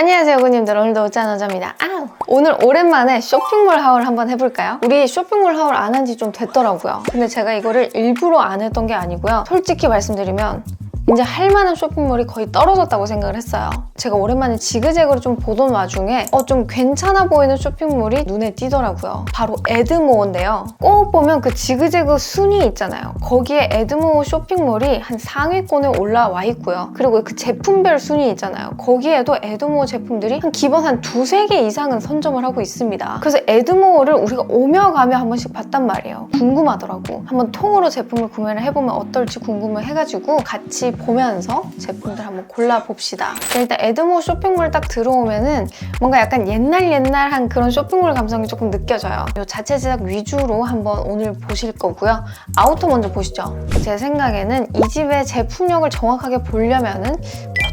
안녕하세요 고님들 오늘도 우짜너자입니다 아우. 오늘 오랜만에 쇼핑몰 하울 한번 해볼까요? 우리 쇼핑몰 하울 안 한 지 좀 됐더라고요 근데 제가 이거를 일부러 안 했던 게 아니고요 솔직히 말씀드리면 이제 할 만한 쇼핑몰이 거의 떨어졌다고 생각을 했어요. 제가 오랜만에 지그재그로 좀 보던 와중에 어, 좀 괜찮아 보이는 쇼핑몰이 눈에 띄더라고요. 바로 에드모어인데요. 꼭 보면 그 지그재그 순위 있잖아요. 거기에 에드모어 쇼핑몰이 한 상위권에 올라와 있고요. 그리고 그 제품별 순위 있잖아요. 거기에도 에드모어 제품들이 한 기본 한 두세 개 이상은 선점을 하고 있습니다. 그래서 에드모어를 우리가 오며 가며 한 번씩 봤단 말이에요. 궁금하더라고. 한번 통으로 제품을 구매를 해보면 어떨지 궁금해 해가지고 같이 보면서 제품들 한번 골라봅시다. 일단 에드모 쇼핑몰 딱 들어오면은 뭔가 약간 옛날 옛날한 그런 쇼핑몰 감성이 조금 느껴져요. 이 자체 제작 위주로 한번 오늘 보실 거고요. 아우터 먼저 보시죠. 제 생각에는 이 집의 제품력을 정확하게 보려면은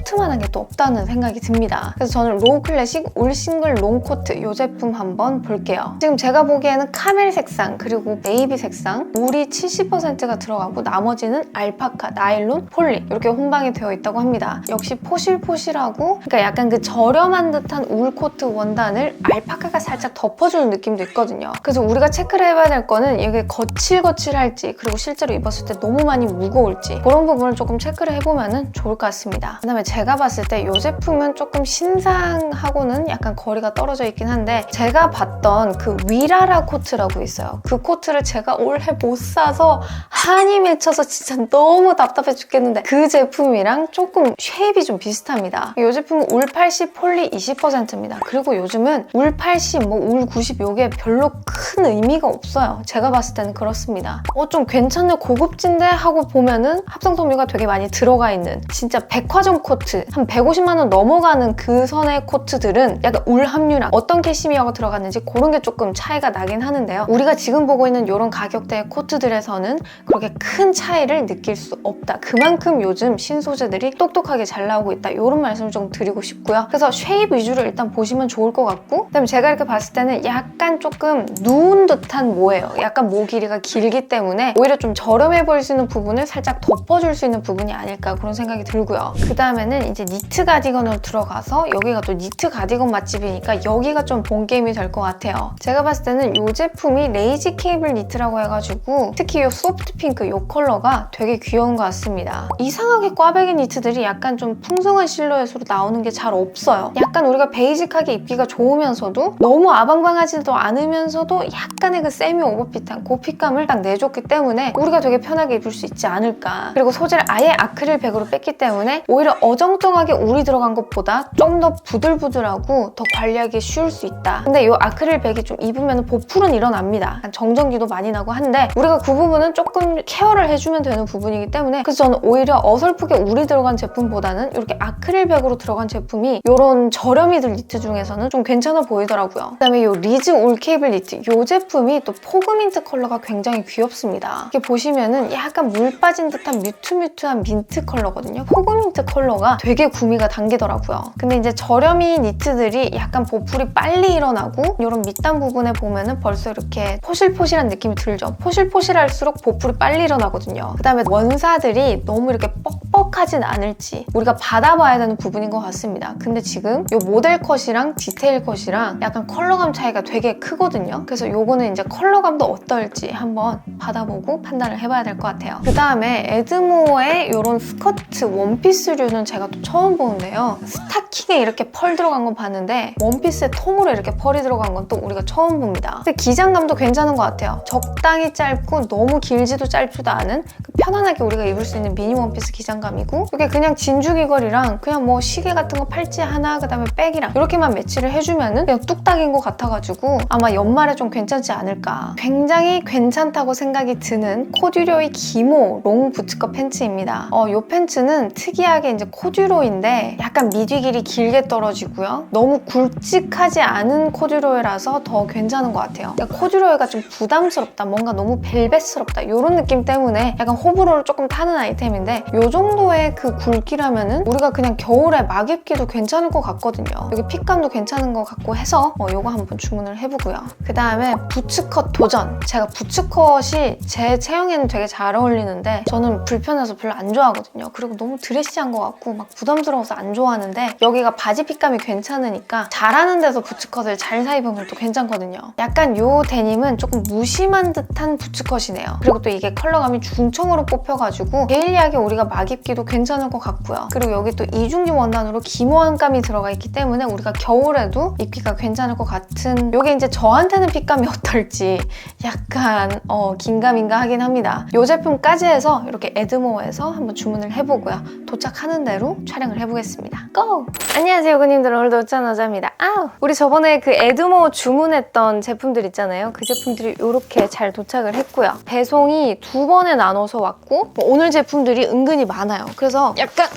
코트만한 게 또 없다는 생각이 듭니다. 그래서 저는 로우 클래식 올 싱글 롱 코트 이 제품 한번 볼게요. 지금 제가 보기에는 카멜 색상 그리고 네이비 색상 울이 70%가 들어가고 나머지는 알파카, 나일론, 폴리 이렇게 혼방이 되어 있다고 합니다. 역시 포실포실하고 그러니까 약간 그 저렴한 듯한 울 코트 원단을 알파카가 살짝 덮어주는 느낌도 있거든요. 그래서 우리가 체크를 해봐야 될 거는 이게 거칠거칠할지 그리고 실제로 입었을 때 너무 많이 무거울지 그런 부분을 조금 체크를 해보면 좋을 것 같습니다. 그다음에 제가 봤을 때 이 제품은 조금 신상하고는 약간 거리가 떨어져 있긴 한데 제가 봤던 그 위라라 코트라고 있어요. 그 코트를 제가 올해 못 사서 한이 맺혀서 진짜 너무 답답해 죽겠는데 그 제품이랑 조금 쉐입이 좀 비슷합니다. 이 제품은 울 80, 폴리 20%입니다. 그리고 요즘은 울 80, 뭐 울 90 요게 별로 큰 의미가 없어요. 제가 봤을 때는 그렇습니다. 어 좀 괜찮네 고급진데 하고 보면은 합성 섬유가 되게 많이 들어가 있는 진짜 백화점 코트 한 150만 원 넘어가는 그 선의 코트들은 약간 울 함유랑 어떤 캐시미어가 들어갔는지 그런 게 조금 차이가 나긴 하는데요. 우리가 지금 보고 있는 이런 가격대의 코트들에서는 그렇게 큰 차이를 느낄 수 없다. 그만큼 요즘 신소재들이 똑똑하게 잘 나오고 있다. 이런 말씀을 좀 드리고 싶고요. 그래서 쉐입 위주로 일단 보시면 좋을 것 같고 그다음에 제가 이렇게 봤을 때는 약간 조금 누운 듯한 모예요. 약간 모 길이가 길기 때문에 오히려 좀 저렴해 보일 수 있는 부분을 살짝 덮어줄 수 있는 부분이 아닐까 그런 생각이 들고요. 그 다음에는 이제 니트 가디건으로 들어가서 여기가 또 니트 가디건 맛집이니까 여기가 좀 본 게임이 될 것 같아요. 제가 봤을 때는 이 제품이 레이지 케이블 니트라고 해가지고 특히 이 소프트 핑크 이 컬러가 되게 귀여운 것 같습니다. 이상하게 꽈배기 니트들이 약간 좀 풍성한 실루엣으로 나오는 게 잘 없어요. 약간 우리가 베이직하게 입기가 좋으면서도 너무 아방방하지도 않으면서도 약간의 그 세미 오버핏한 그 핏감을 딱 내줬기 때문에 우리가 되게 편하게 입을 수 있지 않을까. 그리고 소재를 아예 아크릴 백으로 뺐기 때문에 오히려 어정 쩡하게 울이 들어간 것보다 좀 더 부들부들하고 더 관리하기 쉬울 수 있다. 근데 이 아크릴 백이 좀 입으면 보풀은 일어납니다. 정전기도 많이 나고 한데 우리가 그 부분은 조금 케어를 해주면 되는 부분이기 때문에 그래서 저는 오히려 어설프게 울이 들어간 제품보다는 이렇게 아크릴 백으로 들어간 제품이 이런 저렴이 들 니트 중에서는 좀 괜찮아 보이더라고요. 그다음에 이 리즈 울 케이블 니트 이 제품이 또 포그민트 컬러가 굉장히 귀엽습니다. 이렇게 보시면은 약간 물 빠진 듯한 뮤트뮤트한 민트 컬러거든요. 포그민트 컬러가 되게 구미가 당기더라고요. 근데 이제 저렴이 니트들이 약간 보풀이 빨리 일어나고 이런 밑단 부분에 보면은 벌써 이렇게 포실포실한 느낌이 들죠. 포실포실할수록 보풀이 빨리 일어나거든요. 그다음에 원사들이 너무 이렇게 뻑뻑하진 않을지 우리가 받아봐야 되는 부분인 것 같습니다. 근데 지금 이 모델 컷이랑 디테일 컷이랑 약간 컬러감 차이가 되게 크거든요. 그래서 요거는 이제 컬러감도 어떨지 한번 받아보고 판단을 해봐야 될 것 같아요. 그 다음에 에드모어의 이런 스커트 원피스류는 제가 또 처음 보는데요. 스타킹에 이렇게 펄 들어간 건 봤는데 원피스에 통으로 이렇게 펄이 들어간 건 또 우리가 처음 봅니다. 근데 기장감도 괜찮은 것 같아요. 적당히 짧고 너무 길지도 짧지도 않은 그 편안하게 우리가 입을 수 있는 미니 원피스 기장감이고 이게 그냥 진주 귀걸이랑 그냥 뭐 시계 같은 거 팔찌 하나 그다음에 백이랑 이렇게만 매치를 해주면은 그냥 뚝딱인 것 같아가지고 아마 연말에 좀 괜찮지 않을까. 굉장히 괜찮다고 생각이 드는 코듀로이 기모 롱 부츠컷 팬츠입니다. 어, 이 팬츠는 특이하게 이제 코 듀로인데 약간 미디 길이 길게 떨어지고요. 너무 굵직하지 않은 코듀로이라서 더 괜찮은 것 같아요. 코듀로이가 좀 부담스럽다, 뭔가 너무 벨벳스럽다 이런 느낌 때문에 약간 호불호를 조금 타는 아이템인데 이 정도의 그 굵기라면은 우리가 그냥 겨울에 막 입기도 괜찮을 것 같거든요. 여기 핏감도 괜찮은 것 같고 해서 어, 이거 한번 주문을 해보고요. 그 다음에 부츠컷 도전. 제가 부츠컷이 제 체형에는 되게 잘 어울리는데 저는 불편해서 별로 안 좋아하거든요. 그리고 너무 드레시한 것 같고 막 부담스러워서 안 좋아하는데 여기가 바지 핏감이 괜찮으니까 잘하는 데서 부츠컷을 잘 사입으면 또 괜찮거든요. 약간 요 데님은 조금 무심한 듯한 부츠컷이네요. 그리고 또 이게 컬러감이 중청으로 뽑혀가지고 데일리하게 우리가 막 입기도 괜찮을 것 같고요. 그리고 여기 또 이중지 원단으로 기모함감이 들어가 있기 때문에 우리가 겨울에도 입기가 괜찮을 것 같은 요게 이제 저한테는 핏감이 어떨지 약간 어, 긴가민가 하긴 합니다. 이 제품까지 해서 이렇게 에드모어에서 한번 주문을 해보고요. 도착하는 대로 촬영을 해보겠습니다. 고! 안녕하세요, 고님들. 오늘도 짠어자입니다. 아우! 우리 저번에 그 에드모어 주문했던 제품들 있잖아요. 그 제품들이 이렇게 잘 도착을 했고요. 배송이 두 번에 나눠서 왔고 뭐 오늘 제품들이 은근히 많아요. 그래서 약간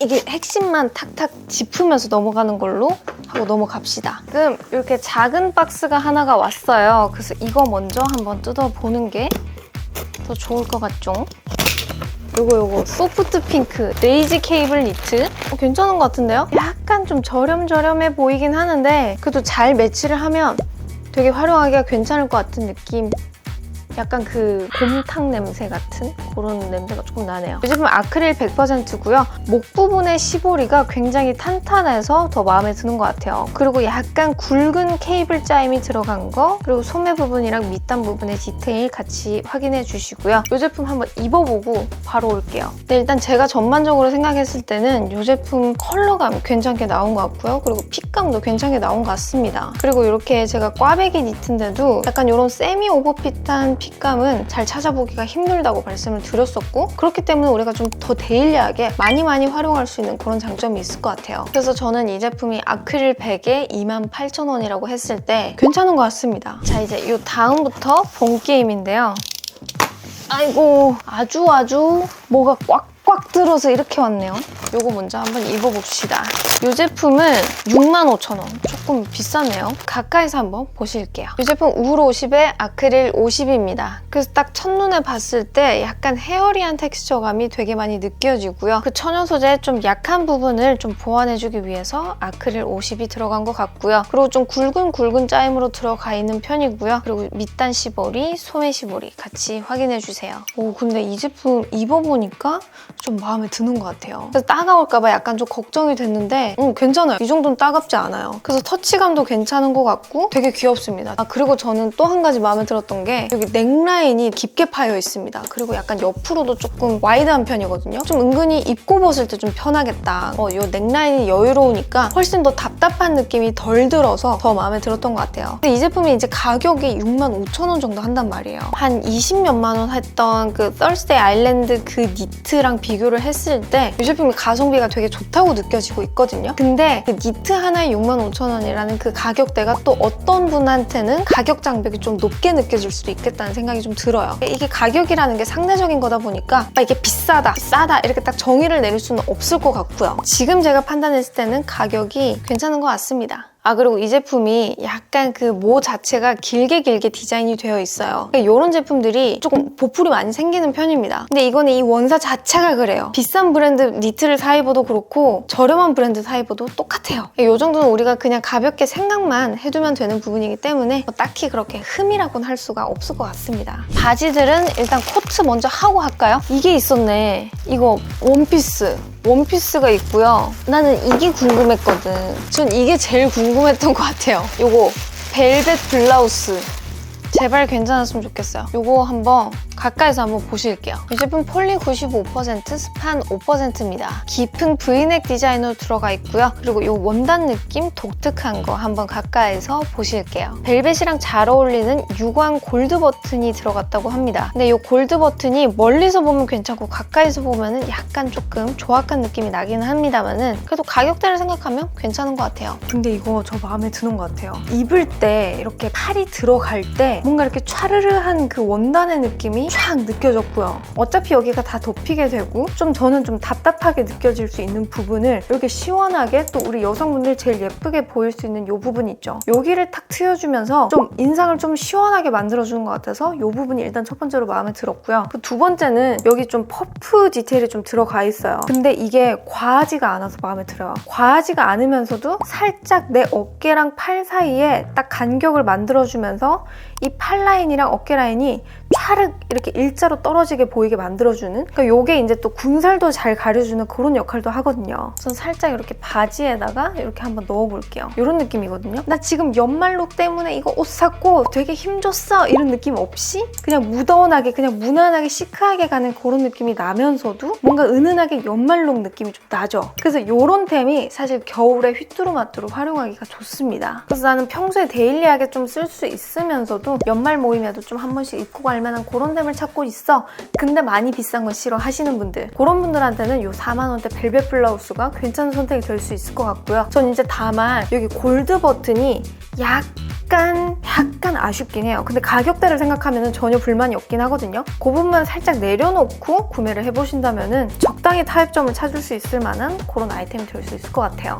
이게 핵심만 탁탁 짚으면서 넘어가는 걸로 하고 넘어갑시다. 지금 이렇게 작은 박스가 하나가 왔어요. 그래서 이거 먼저 한번 뜯어보는 게 더 좋을 것 같죠? 요거 요거. 소프트 핑크. 레이지 케이블 니트? 어, 괜찮은 것 같은데요? 약간 좀 저렴저렴해 보이긴 하는데 그래도 잘 매치를 하면 되게 활용하기가 괜찮을 것 같은 느낌. 약간 그 곰탕 냄새 같은 그런 냄새가 조금 나네요. 이 제품 아크릴 100%고요. 목 부분의 시보리가 굉장히 탄탄해서 더 마음에 드는 것 같아요. 그리고 약간 굵은 케이블 짜임이 들어간 거 그리고 소매 부분이랑 밑단 부분의 디테일 같이 확인해 주시고요. 이 제품 한번 입어보고 바로 올게요. 네, 일단 제가 전반적으로 생각했을 때는 이 제품 컬러감 괜찮게 나온 것 같고요. 그리고 핏감도 괜찮게 나온 것 같습니다. 그리고 이렇게 제가 꽈배기 니트인데도 약간 이런 세미 오버핏한 핏감은 잘 찾아보기가 힘들다고 말씀을 드렸었고 그렇기 때문에 우리가 좀 더 데일리하게 많이 많이 활용할 수 있는 그런 장점이 있을 것 같아요. 그래서 저는 이 제품이 아크릴 100에 28,000원이라고 했을 때 괜찮은 것 같습니다. 자 이제 이 다음부터 본 게임인데요. 아이고 아주 아주 뭐가 꽉 꽉 들어서 이렇게 왔네요. 요거 먼저 한번 입어봅시다. 이 제품은 65,000원. 조금 비싸네요. 가까이서 한번 보실게요. 이 제품 우울 50에 아크릴 50입니다. 그래서 딱 첫눈에 봤을 때 약간 헤어리한 텍스처감이 되게 많이 느껴지고요. 그 천연 소재의 좀 약한 부분을 좀 보완해주기 위해서 아크릴 50이 들어간 것 같고요. 그리고 좀 굵은 굵은 짜임으로 들어가 있는 편이고요. 그리고 밑단 시보리, 소매 시보리 같이 확인해주세요. 오 근데 이 제품 입어보니까 좀 마음에 드는 것 같아요. 그래서 따가울까봐 약간 좀 걱정이 됐는데 음, 괜찮아요. 이 정도는 따갑지 않아요. 그래서 터치감도 괜찮은 것 같고 되게 귀엽습니다. 아 그리고 저는 또 한 가지 마음에 들었던 게 여기 넥라인이 깊게 파여 있습니다. 그리고 약간 옆으로도 조금 와이드한 편이거든요. 좀 은근히 입고 벗을 때 좀 편하겠다. 어, 이 넥라인이 여유로우니까 훨씬 더 답답한 느낌이 덜 들어서 더 마음에 들었던 것 같아요. 근데 이 제품이 이제 가격이 6만 5천 원 정도 한단 말이에요. 한 20몇만 원 했던 그 Thursday 아일랜드 그 니트랑 비 교를 했을 때 이 제품이 가성비가 되게 좋다고 느껴지고 있거든요. 근데 그 니트 하나에 6만 5천 원이라는 그 가격대가 또 어떤 분한테는 가격 장벽이 좀 높게 느껴질 수도 있겠다는 생각이 좀 들어요. 이게 가격이라는 게 상대적인 거다 보니까 아, 이게 비싸다, 싸다 이렇게 딱 정의를 내릴 수는 없을 것 같고요. 지금 제가 판단했을 때는 가격이 괜찮은 것 같습니다. 아 그리고 이 제품이 약간 그 모 자체가 길게 길게 디자인이 되어 있어요. 이런 제품들이 조금 보풀이 많이 생기는 편입니다. 근데 이거는 이 원사 자체가 그래요. 비싼 브랜드 니트를 사 입어도 그렇고 저렴한 브랜드 사 입어도 똑같아요. 이 정도는 우리가 그냥 가볍게 생각만 해두면 되는 부분이기 때문에 뭐 딱히 그렇게 흠이라고는 할 수가 없을 것 같습니다. 바지들은 일단 코트 먼저 하고 할까요? 이게 있었네. 이거 원피스. 원피스가 있고요. 나는 이게 궁금했거든. 전 이게 제일 궁금 했던 것 같아요. 요거 벨벳 블라우스. 제발 괜찮았으면 좋겠어요. 요거 한번 가까이서 한번 보실게요. 이 제품 폴리 95%, 스판 5%입니다. 깊은 브이넥 디자인으로 들어가 있고요. 그리고 이 원단 느낌 독특한 거 한번 가까이서 보실게요. 벨벳이랑 잘 어울리는 유광 골드 버튼이 들어갔다고 합니다. 근데 이 골드 버튼이 멀리서 보면 괜찮고 가까이서 보면 약간 조금 조악한 느낌이 나기는 합니다만은 그래도 가격대를 생각하면 괜찮은 것 같아요. 근데 이거 저 마음에 드는 것 같아요. 입을 때 이렇게 팔이 들어갈 때 뭔가 이렇게 촤르르한 그 원단의 느낌이 쫙 느껴졌고요. 어차피 여기가 다 덮이게 되고 좀 저는 좀 답답하게 느껴질 수 있는 부분을 이렇게 시원하게 또 우리 여성분들 제일 예쁘게 보일 수 있는 이 부분 있죠. 여기를 탁 트여주면서 좀 인상을 좀 시원하게 만들어주는 것 같아서 이 부분이 일단 첫 번째로 마음에 들었고요. 그두 번째는 여기 좀 퍼프 디테일이 좀 들어가 있어요. 근데 이게 과하지가 않아서 마음에 들어요. 과하지가 않으면서도 살짝 내 어깨랑 팔 사이에 딱 간격을 만들어주면서 이 팔 라인이랑 어깨 라인이 촤륵 이렇게 일자로 떨어지게 보이게 만들어주는 그러니까 요게 이제 또 군살도 잘 가려주는 그런 역할도 하거든요. 전 살짝 이렇게 바지에다가 이렇게 한번 넣어볼게요. 이런 느낌이거든요. 나 지금 연말룩 때문에 이거 옷 샀고 되게 힘줬어 이런 느낌 없이 그냥 무던하게 그냥 무난하게 시크하게 가는 그런 느낌이 나면서도 뭔가 은은하게 연말룩 느낌이 좀 나죠. 그래서 이런 템이 사실 겨울에 휘뚜루마뚜루 활용하기가 좋습니다. 그래서 나는 평소에 데일리하게 좀 쓸 수 있으면서도 연말 모임에도 좀 한 번씩 입고 갈 만한 그런 템을 찾고 있어. 근데 많이 비싼 건 싫어 하시는 분들 그런 분들한테는 이 4만 원대 벨벳 블라우스가 괜찮은 선택이 될 수 있을 것 같고요. 전 이제 다만 여기 골드 버튼이 약간 약간 아쉽긴 해요. 근데 가격대를 생각하면 전혀 불만이 없긴 하거든요. 그 부분만 살짝 내려놓고 구매를 해보신다면 적당히 타협점을 찾을 수 있을 만한 그런 아이템이 될 수 있을 것 같아요.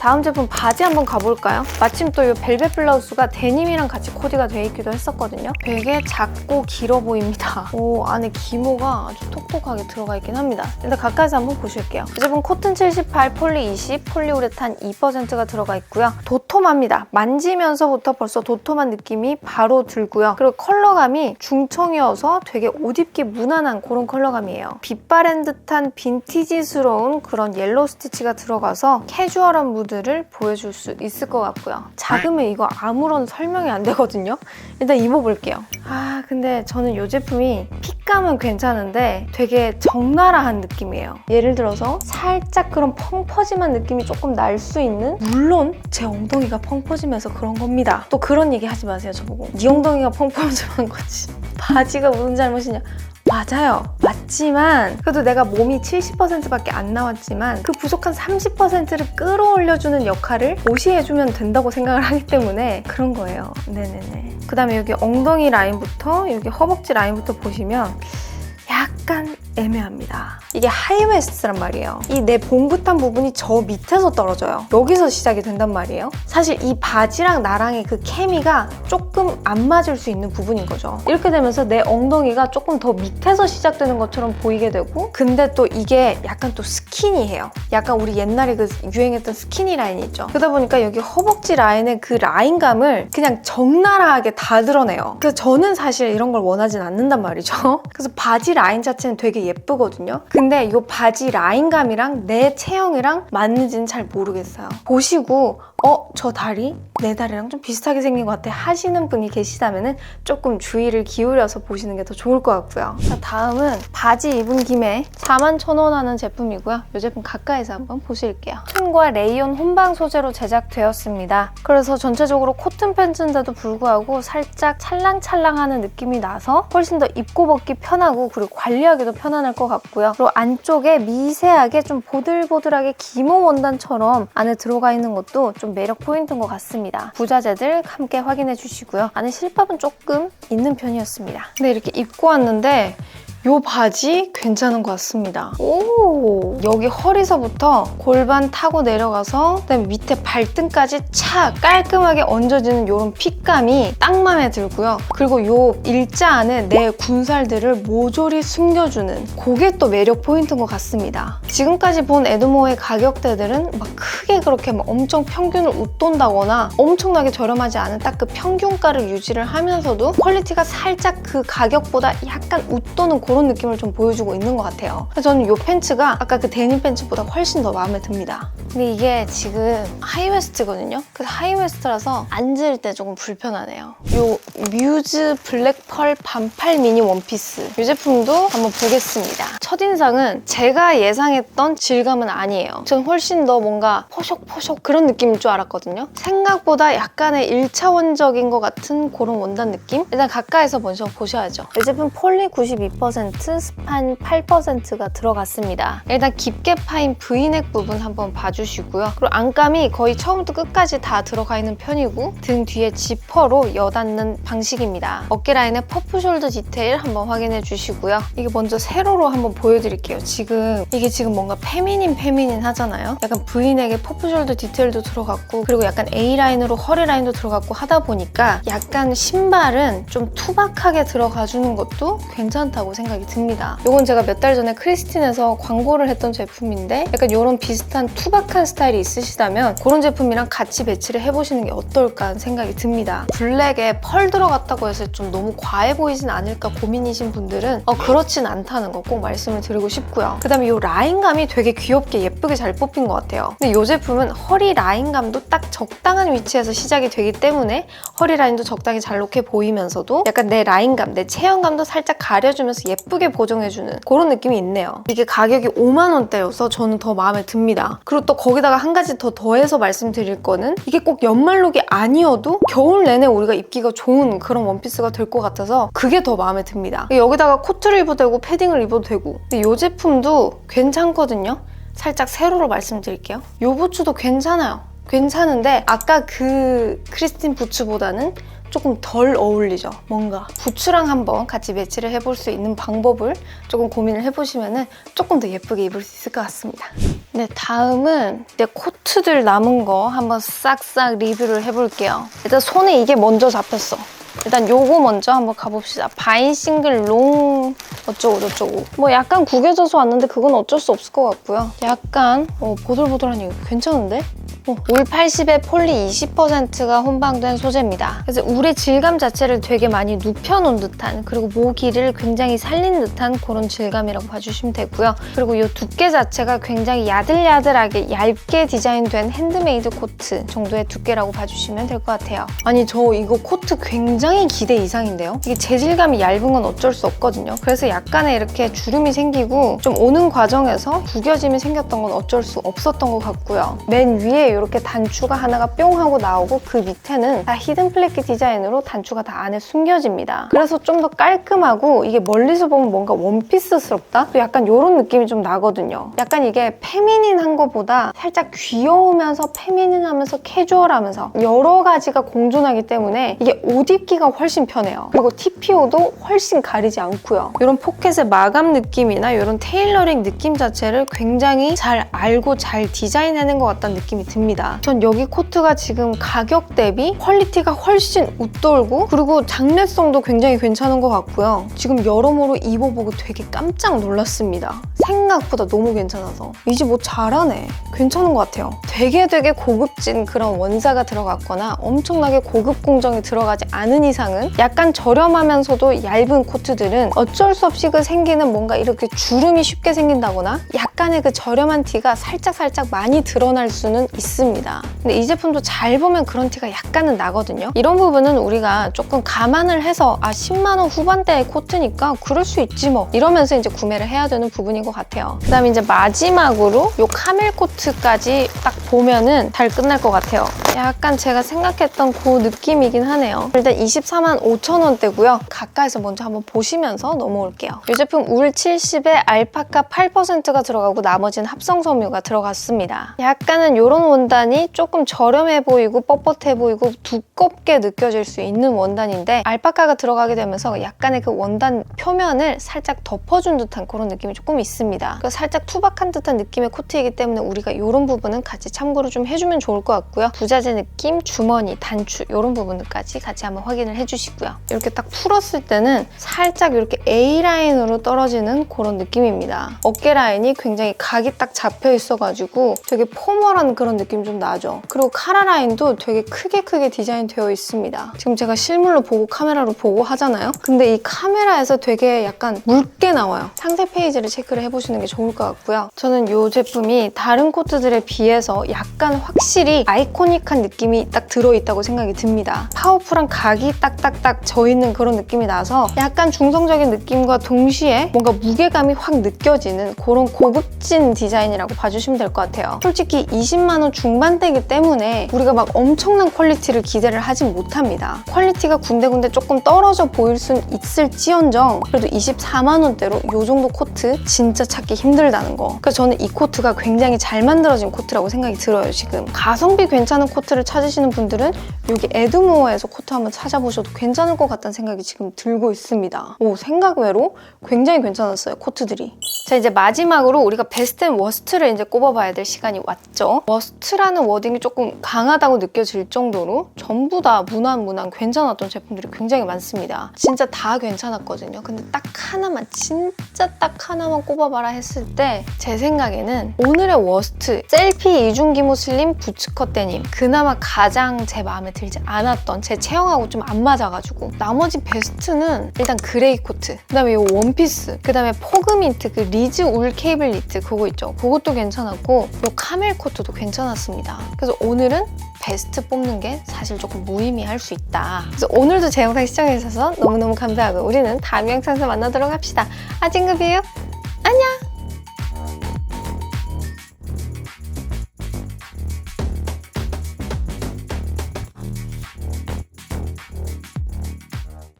다음 제품 바지 한번 가볼까요? 마침 또 이 벨벳 블라우스가 데님이랑 같이 코디가 돼 있기도 했었거든요. 되게 작고 길어 보입니다. 오, 안에 기모가 아주 톡톡하게 들어가 있긴 합니다. 일단 가까이서 한번 보실게요. 이 제품 코튼 78, 폴리 20, 폴리우레탄 2%가 들어가 있고요. 도톰합니다. 만지면서부터 벌써 도톰한 느낌이 바로 들고요. 그리고 컬러감이 중청이어서 되게 옷 입기 무난한 그런 컬러감이에요. 빛바랜 듯한 빈티지스러운 그런 옐로우 스티치가 들어가서 캐주얼한 무드 를 보여줄 수 있을 것 같고요. 작으면 이거 아무런 설명이 안 되거든요. 일단 입어볼게요. 아 근데 저는 이 제품이 핏감은 괜찮은데 되게 적나라한 느낌이에요. 예를 들어서 살짝 그런 펑 퍼짐한 느낌이 조금 날 수 있는 물론 제 엉덩이가 펑퍼짐해서 그런 겁니다. 또 그런 얘기 하지 마세요 저보고. 네 엉덩이가 펑 퍼짐한 거지. 바지가 무슨 잘못이냐. 맞아요. 맞지만 그래도 내가 몸이 70%밖에 안 나왔지만 그 부족한 30%를 끌어올려주는 역할을 옷이 해주면 된다고 생각을 하기 때문에 그런 거예요. 네네네. 그 다음에 여기 엉덩이 라인부터 여기 허벅지 라인부터 보시면 약간 애매합니다. 이게 하이웨스트란 말이에요. 이 내 봉긋한 부분이 저 밑에서 떨어져요. 여기서 시작이 된단 말이에요. 사실 이 바지랑 나랑의 그 케미가 조금 안 맞을 수 있는 부분인 거죠. 이렇게 되면서 내 엉덩이가 조금 더 밑에서 시작되는 것처럼 보이게 되고 근데 또 이게 약간 또 스키니해요. 약간 우리 옛날에 그 유행했던 스키니 라인이 있죠. 그러다 보니까 여기 허벅지 라인의 그 라인감을 그냥 적나라하게 다 드러내요. 그래서 저는 사실 이런 걸 원하진 않는단 말이죠. 그래서 바지 라인 자체는 되게 예쁘거든요. 근데 이 바지 라인감이랑 내 체형이랑 맞는지는 잘 모르겠어요. 보시고 어, 저 다리? 내 다리랑 좀 비슷하게 생긴 것 같아 하시는 분이 계시다면 조금 주의를 기울여서 보시는 게 더 좋을 것 같고요. 자, 다음은 바지 입은 김에 41,000원 하는 제품이고요. 이 제품 가까이서 한번 보실게요. 톤과 레이온 혼방 소재로 제작되었습니다. 그래서 전체적으로 코튼 팬츠인데도 불구하고 살짝 찰랑찰랑하는 느낌이 나서 훨씬 더 입고 벗기 편하고 그리고 관리하기도 편 안할 것 같고요. 그리고 안쪽에 미세하게 좀 보들보들하게 기모 원단처럼 안에 들어가 있는 것도 좀 매력 포인트인 것 같습니다. 부자재들 함께 확인해 주시고요. 안에 실밥은 조금 있는 편이었습니다. 근데 이렇게 입고 왔는데 이 바지 괜찮은 것 같습니다. 오 여기 허리서부터 골반 타고 내려가서 그다음에 밑에 발등까지 착 깔끔하게 얹어지는 이런 핏감이 딱 마음에 들고요. 그리고 이 일자 안에 내 군살들을 모조리 숨겨주는 그게 또 매력 포인트인 것 같습니다. 지금까지 본 에드모의 가격대들은 막 크게 그렇게 막 엄청 평균을 웃돈다거나 엄청나게 저렴하지 않은 딱 그 평균가를 유지를 하면서도 퀄리티가 살짝 그 가격보다 약간 웃도는 그런 느낌을 좀 보여주고 있는 것 같아요. 저는 이 팬츠가 아까 그 데님 팬츠보다 훨씬 더 마음에 듭니다. 근데 이게 지금 하이웨스트거든요. 그래서 하이웨스트라서 앉을 때 조금 불편하네요. 이 뮤즈 블랙펄 반팔 미니 원피스 이 제품도 한번 보겠습니다. 첫인상은 제가 예상했던 질감은 아니에요. 전 훨씬 더 뭔가 포석포석 그런 느낌일 줄 알았거든요. 생각보다 약간의 1차원적인 것 같은 그런 원단 느낌? 일단 가까이서 먼저 보셔야죠. 이 제품 폴리 92%, 스판 8%가 들어갔습니다. 일단 깊게 파인 브이넥 부분 한번 봐주시고요. 그리고 안감이 거의 처음부터 끝까지 다 들어가 있는 편이고 등 뒤에 지퍼로 여닫는 방식입니다. 어깨 라인의 퍼프 숄더 디테일 한번 확인해 주시고요. 이게 먼저 세로로 한번 보여드릴게요. 지금 이게 지금 뭔가 페미닌 페미닌 하잖아요. 약간 브이넥의 퍼프 숄더 디테일도 들어갔고 그리고 약간 A 라인으로 허리 라인도 들어갔고 하다 보니까 약간 신발은 좀 투박하게 들어가 주는 것도 괜찮다고 생각합니다. 생각이 듭니다. 이건 제가 몇 달 전에 크리스틴에서 광고를 했던 제품인데 약간 이런 비슷한 투박한 스타일이 있으시다면 그런 제품이랑 같이 배치를 해보시는 게 어떨까 하는 생각이 듭니다. 블랙에 펄 들어갔다고 해서 좀 너무 과해 보이진 않을까 고민이신 분들은 어, 그렇진 않다는 거 꼭 말씀을 드리고 싶고요. 그 다음에 이 라인감이 되게 귀엽게 예쁘게 잘 뽑힌 것 같아요. 근데 이 제품은 허리 라인감도 딱 적당한 위치에서 시작이 되기 때문에 허리 라인도 적당히 잘록해 보이면서도 약간 내 라인감, 내 체형감도 살짝 가려주면서 예쁘게 보정해주는 그런 느낌이 있네요. 이게 가격이 5만 원대여서 저는 더 마음에 듭니다. 그리고 또 거기다가 한 가지 더 더해서 말씀드릴 거는 이게 꼭 연말룩이 아니어도 겨울 내내 우리가 입기가 좋은 그런 원피스가 될 것 같아서 그게 더 마음에 듭니다. 여기다가 코트를 입어도 되고 패딩을 입어도 되고 근데 이 제품도 괜찮거든요. 살짝 세로로 말씀드릴게요. 이 부츠도 괜찮아요. 괜찮은데 아까 그 크리스틴 부츠보다는 조금 덜 어울리죠. 뭔가 부츠랑 한번 같이 매치를 해볼 수 있는 방법을 조금 고민을 해보시면 조금 더 예쁘게 입을 수 있을 것 같습니다. 네, 다음은 내 코트들 남은 거 한번 싹싹 리뷰를 해볼게요. 일단 손에 이게 먼저 잡혔어. 일단 요거 먼저 한번 가봅시다. 바인 싱글 롱 어쩌고 저쩌고. 뭐 약간 구겨져서 왔는데 그건 어쩔 수 없을 것 같고요. 약간 어, 보들보들하니 괜찮은데? 어, 울 80에 폴리 20%가 혼방된 소재입니다. 그래서 울의 질감 자체를 되게 많이 눕혀놓은 듯한 그리고 모기를 굉장히 살린 듯한 그런 질감이라고 봐주시면 되고요. 그리고 이 두께 자체가 굉장히 야들야들하게 얇게 디자인된 핸드메이드 코트 정도의 두께라고 봐주시면 될 것 같아요. 아니 저 이거 코트 굉장히 기대 이상인데요? 이게 재질감이 얇은 건 어쩔 수 없거든요. 그래서 약간의 이렇게 주름이 생기고 좀 오는 과정에서 구겨짐이 생겼던 건 어쩔 수 없었던 것 같고요. 맨 위에 이렇게 단추가 하나가 뿅 하고 나오고 그 밑에는 다 히든 플래키 디자인으로 단추가 다 안에 숨겨집니다. 그래서 좀 더 깔끔하고 이게 멀리서 보면 뭔가 원피스스럽다? 또 약간 이런 느낌이 좀 나거든요. 약간 이게 페미닌한 것보다 살짝 귀여우면서 페미닌하면서 캐주얼하면서 여러 가지가 공존하기 때문에 이게 옷 입기가 훨씬 편해요. 그리고 TPO도 훨씬 가리지 않고요. 이런 포켓의 마감 느낌이나 이런 테일러링 느낌 자체를 굉장히 잘 알고 잘 디자인해낸 것 같다는 느낌이 듭니다. 전 여기 코트가 지금 가격 대비 퀄리티가 훨씬 웃돌고 그리고 장래성도 굉장히 괜찮은 것 같고요. 지금 여러모로 입어보고 되게 깜짝 놀랐습니다. 생각보다 너무 괜찮아서 이 집 옷 잘하네. 괜찮은 것 같아요. 되게 되게 고급진 그런 원사가 들어갔거나 엄청나게 고급 공정이 들어가지 않은 이상은 약간 저렴하면서도 얇은 코트들은 어쩔 수 없이 그 생기는 뭔가 이렇게 주름이 쉽게 생긴다거나 약간의 그 저렴한 티가 살짝살짝 많이 드러날 수는 있 습니다. 근데 이 제품도 잘 보면 그런 티가 약간은 나거든요. 이런 부분은 우리가 조금 감안을 해서 아 10만 원 후반대의 코트니까 그럴 수 있지 뭐 이러면서 이제 구매를 해야 되는 부분인 것 같아요. 그다음에 이제 마지막으로 이 카멜 코트까지 딱 보면은 잘 끝날 것 같아요. 약간 제가 생각했던 그 느낌이긴 하네요. 일단 24만 5천 원대고요. 가까이서 먼저 한번 보시면서 넘어올게요. 이 제품 울 70에 알파카 8%가 들어가고 나머지는 합성 섬유가 들어갔습니다. 약간은 이런 원단이 조금 저렴해 보이고 뻣뻣해 보이고 두껍게 느껴질 수 있는 원단인데 알파카가 들어가게 되면서 약간의 그 원단 표면을 살짝 덮어준 듯한 그런 느낌이 조금 있습니다. 그러니까 살짝 투박한 듯한 느낌의 코트이기 때문에 우리가 이런 부분은 같이 참고를 좀 해주면 좋을 것 같고요. 부자재 느낌, 주머니, 단추 이런 부분들까지 같이 한번 확인을 해주시고요. 이렇게 딱 풀었을 때는 살짝 이렇게 A라인으로 떨어지는 그런 느낌입니다. 어깨 라인이 굉장히 각이 딱 잡혀 있어가지고 되게 포멀한 그런 느낌 좀 나죠. 그리고 카라 라인도 되게 크게 크게 디자인되어 있습니다. 지금 제가 실물로 보고 카메라로 보고 하잖아요. 근데 이 카메라에서 되게 약간 묽게 나와요. 상세 페이지를 체크를 해보시는 게 좋을 것 같고요. 저는 이 제품이 다른 코트들에 비해서 약간 확실히 아이코닉한 느낌이 딱 들어있다고 생각이 듭니다. 파워풀한 각이 딱딱딱 져있는 그런 느낌이 나서 약간 중성적인 느낌과 동시에 뭔가 무게감이 확 느껴지는 그런 고급진 디자인이라고 봐주시면 될 것 같아요. 솔직히 20만 원 중반대이기 때문에 우리가 막 엄청난 퀄리티를 기대를 하진 못합니다. 퀄리티가 군데군데 조금 떨어져 보일 순 있을지언정 그래도 24만 원대로 이 정도 코트 진짜 찾기 힘들다는 거. 그래서 저는 이 코트가 굉장히 잘 만들어진 코트라고 생각이 들어요, 지금. 가성비 괜찮은 코트를 찾으시는 분들은 여기 에드모어에서 코트 한번 찾아보셔도 괜찮을 것 같다는 생각이 지금 들고 있습니다. 오, 생각 외로 굉장히 괜찮았어요, 코트들이. 자 이제 마지막으로 우리가 베스트 앤 워스트를 이제 꼽아봐야 될 시간이 왔죠. 워스트라는 워딩이 조금 강하다고 느껴질 정도로 전부 다 무난 무난 괜찮았던 제품들이 굉장히 많습니다. 진짜 다 괜찮았거든요. 근데 딱 하나만 진짜 딱 하나만 꼽아봐라 했을 때 제 생각에는 오늘의 워스트 셀피 이중기모 슬림 부츠컷 데님 그나마 가장 제 마음에 들지 않았던 제 체형하고 좀 안 맞아가지고 나머지 베스트는 일단 그레이 코트 그다음에 이 원피스 그다음에 포그민트 그 리즈 울 케이블 니트 그거 있죠? 그것도 괜찮았고 이 카멜 코트도 괜찮았습니다. 그래서 오늘은 베스트 뽑는 게 사실 조금 무의미할 수 있다. 그래서 오늘도 제 영상 시청해주셔서 너무너무 감사하고 우리는 다음 영상에서 만나도록 합시다. 아진급이에요